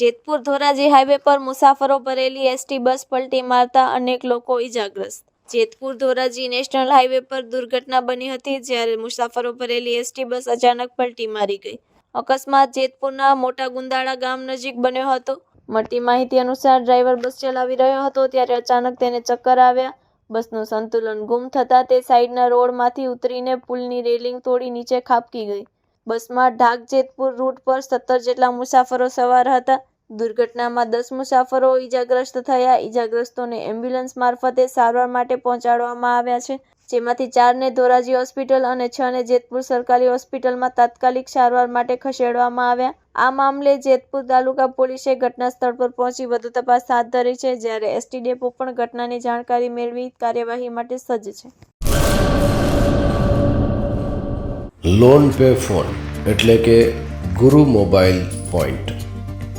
Jetpur Dhoraji highway પર મુસાફરો ભરેલી એસટી બસ પલટી મારતા અનેક લોકો ઈજાગ્રસ્ત. જેતપુર ધોરાજી નેશનલ હાઈવે પર દુર્ઘટના બની હતી જ્યારે મુસાફરો ભરેલી એસટી બસ અચાનક પલટી મારી ગઈ. અકસ્માત જેતપુરના મોટા ગુંદાળા ગામ નજીક બન્યો હતો. મળતી માહિતી અનુસાર ડ્રાઈવર બસ ચલાવી રહ્યો હતો ત્યારે અચાનક તેને ચક્કર આવ્યા. બસનું સંતુલન ગુમ થતાં તે સાઈડના રોડમાંથી ઉતરીને પુલની રેલિંગ તોડી નીચે ખાબકી ગઈ. બસમાં ઢાક જેતપુર રૂટ પર સત્તર જેટલા મુસાફરો સવાર હતા. દુર્ઘટનામાં દસ મુસાફરો ઈજાગ્રસ્ત થયા. ઈજાગ્રસ્તોને એમ્બ્યુલન્સ મારફતે સારવાર માટે પહોંચાડવામાં આવ્યા છે. જેમાંથી ચારને ધોરાજી હોસ્પિટલ અને છને જેતપુર સરકારી હોસ્પિટલમાં તાત્કાલિક સારવાર માટે ખસેડવામાં આવ્યા. આ મામલે જેતપુર તાલુકા પોલીસે ઘટના સ્થળ પર પહોંચી વધુ તપાસ હાથ ધરી છે, જ્યારે એસટી ડેપો પણ ઘટનાની જાણકારી મેળવી કાર્યવાહી માટે સજ્જ છે. લોન પે ફોન એટલે કે ગુરુ મોબાઈલ પોઈન્ટ